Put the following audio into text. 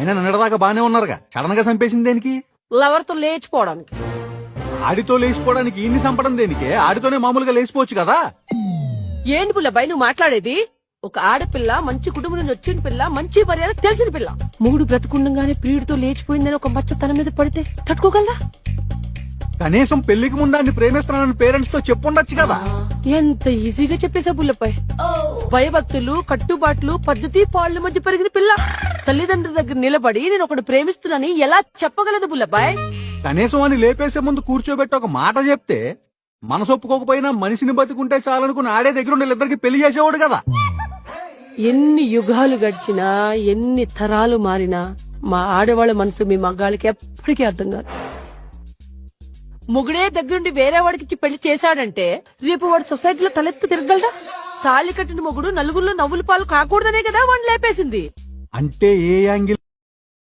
ఆయన నిన్నటిదాకా బానే ఉన్నారుగా. సడన్గా చంపేసింది దేనికి? లవర్తో లేచిపోవడానికి. ఆడితో లేచిపోవడానికి ఈయన్ని చంపడం దేనికే? ఆడితోనే మామూలుగా లేచిపోవచ్చు కదా. ఏంటి పుల్లబాయ్ నువ్వు మాట్లాడేది? ఒక ఆడపిల్ల మంచి కుటుంబం నుంచి వచ్చిన పిల్ల మంచి మర్యాద తెలిసిన పిల్ల. మూడు బ్రతుకుండగానే ప్రియుడితో లేచిపోయిందని ఒక మచ్చ తన మీద పడితే తట్టుకోగలదా? కనీసం పెళ్ళికి ముందాన్ని ప్రేమిస్తున్నానని పేరెంట్స్తో చెప్పుండొచ్చు కదా. ఎంత ఈజీగా చెప్పేసా పుల్లపై భయభక్తులు కట్టుబాట్లు పద్ధతి పాళ్ళ మధ్య పెరిగిన పిల్ల. తల్లిదండ్రుల దగ్గర నిలబడి నేను ఒకటి ప్రేమిస్తున్నానని ఎలా చెప్పగలదు బుల్లబాయ్? కనీసం అని లేపేసే ముందు కూర్చోబెట్టి ఒక మాట చెప్తే మనసు ఒప్పుకోకపోయినా మనిషిని బతుకుంటే చాలనుకుని ఆడే దగ్గర ఉండే ఇద్దరికి పెళ్ళి చేసేవాడు కదా. ఎన్ని యుగాలు గడిచినా ఎన్ని తరాలు మారినా మా ఆడవాళ్ళ మనసు మీ మగాళ్ళకి ఎప్పటికీ అర్థం కాదు. మొగుడే దగ్గరుండి వేరే వాడికి పెళ్ళి చేశాడంటే రేపు వాడు సొసైటీలో తలెత్తి తిరగలడా? తాళి కట్టిన మొగుడు నలుగురిలో నవ్వుల పాలు కాకూడదనే కదా వాడిని లేపేసింది. అంటే ఏ యాంగిల్